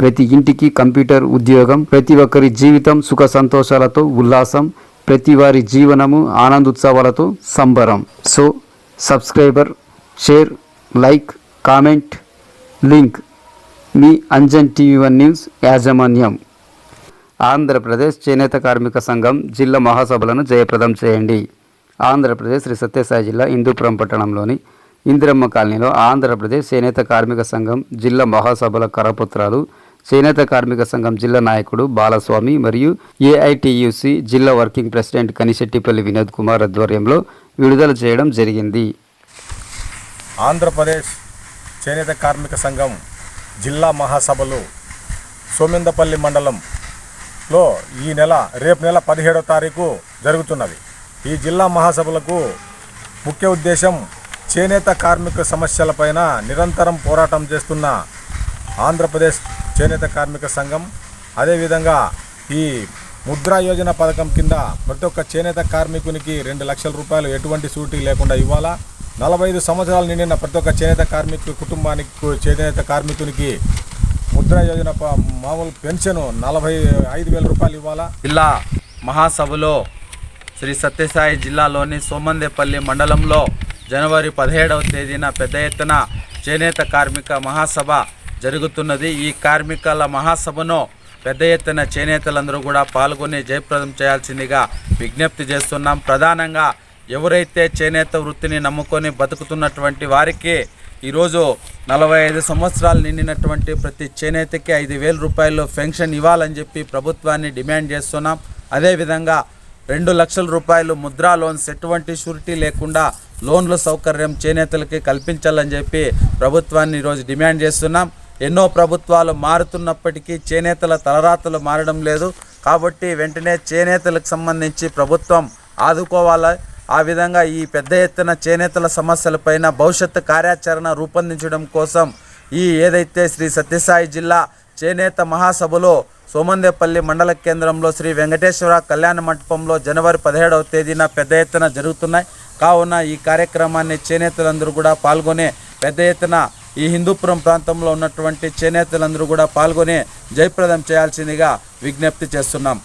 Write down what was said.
ప్రతి ఇంటికి కంప్యూటర్ ఉద్యోగం ప్రతి ఒక్కరి జీవితం సుఖ సంతోషాలతో ఉల్లాసం ప్రతి వారి జీవనము ఆనందోత్సవాలతో సంబరం. So subscriber share like comment link. మీ అంజన్ టీవీ వన్ న్యూస్ యాజమాన్యం. ఆంధ్రప్రదేశ్ చేనేత కార్మిక సంఘం జిల్లా మహాసభలను జయప్రదం చేయండి. ఆంధ్రప్రదేశ్ శ్రీ సత్యసాయి జిల్లా హిందూపురం పట్టణంలోని ఇందిరమ్మ కాలనీలో ఆంధ్రప్రదేశ్ చేనేత కార్మిక సంఘం జిల్లా మహాసభల కరపత్రాలు చేనేత కార్మిక సంఘం జిల్లా నాయకుడు బాలస్వామి మరియు ఏఐటియుసి జిల్లా వర్కింగ్ ప్రెసిడెంట్ కనిశెట్టిపల్లి వినోద్ కుమార్ ఆధ్వర్యంలో విడుదల చేయడం జరిగింది. ఆంధ్రప్రదేశ్ చేనేత కార్మిక సంఘం జిల్లా మహాసభలు సోమిందపల్లి మండలంలో ఈ నెల రేపు నెల పదిహేడవ తారీఖు జరుగుతున్నది. ఈ జిల్లా మహాసభలకు ముఖ్య ఉద్దేశం చేనేత కార్మిక సమస్యలపైన నిరంతరం పోరాటం చేస్తున్న ఆంధ్రప్రదేశ్ చేనేత కార్మిక సంఘం అదేవిధంగా ఈ ముద్రా యోజన పథకం కింద ప్రతి ఒక్క చేనేత కార్మికునికి రెండు లక్షల రూపాయలు ఎటువంటి సూటీ లేకుండా ఇవ్వాలా? నలభై ఐదు సంవత్సరాలు నిండిన ప్రతి ఒక్క చేనేత కార్మికు కుటుంబానికి చేనేత కార్మికునికి ముద్రా యోజన ప- మామూలు పెన్షన్ నలభై ఐదు వేల రూపాయలు ఇవ్వాలా? జిల్లా మహాసభలో శ్రీ సత్యసాయి జిల్లాలోని సోమందేపల్లి మండలంలో జనవరి పదిహేడవ తేదీన పెద్ద ఎత్తున చేనేత కార్మిక మహాసభ జరుగుతున్నది. ఈ కార్మికుల మహాసభను పెద్ద ఎత్తున చేనేతలందరూ కూడా పాల్గొని జయప్రదం చేయాల్సిందిగా విజ్ఞప్తి చేస్తున్నాం. ప్రధానంగా ఎవరైతే చేనేత వృత్తిని నమ్ముకొని బతుకుతున్నటువంటి వారికి ఈరోజు నలభై ఐదు సంవత్సరాలు నిండినటువంటి ప్రతి చేనేతకి ఐదు వేల రూపాయలు పెన్షన్ ఇవ్వాలని చెప్పి ప్రభుత్వాన్ని డిమాండ్ చేస్తున్నాం. అదేవిధంగా రెండు లక్షల రూపాయలు ముద్రా లోన్స్ ఎటువంటి షూరిటీ లేకుండా లోన్ల సౌకర్యం చేనేతలకి కల్పించాలని చెప్పి ప్రభుత్వాన్ని ఈరోజు డిమాండ్ చేస్తున్నాం. ఎన్నో ప్రభుత్వాలు మారుతున్నప్పటికీ చేనేతల తలరాతలు మారడం లేదు. కాబట్టి వెంటనే చేనేతలకు సంబంధించి ప్రభుత్వం ఆదుకోవాలి? ఆ విధంగా ఈ పెద్ద ఎత్తున చేనేతల సమస్యలపైన భవిష్యత్తు కార్యాచరణ రూపొందించడం కోసం ఈ ఏదైతే శ్రీ సత్యసాయి జిల్లా చేనేత మహాసభలో సోమందేపల్లి మండల కేంద్రంలో శ్రీ వెంకటేశ్వర కళ్యాణ మంటపంలో జనవరి పదిహేడవ తేదీన పెద్ద ఎత్తున జరుగుతున్నాయి. కావున ఈ కార్యక్రమాన్ని చేనేతలందరూ కూడా పాల్గొనే పెద్ద ఎత్తున ఈ హిందూపురం ప్రాంతంలో ఉన్నటువంటి చేనేతలందరూ కూడా పాల్గొని జయప్రదం చేయాల్సిందిగా విజ్ఞప్తి చేస్తున్నాం.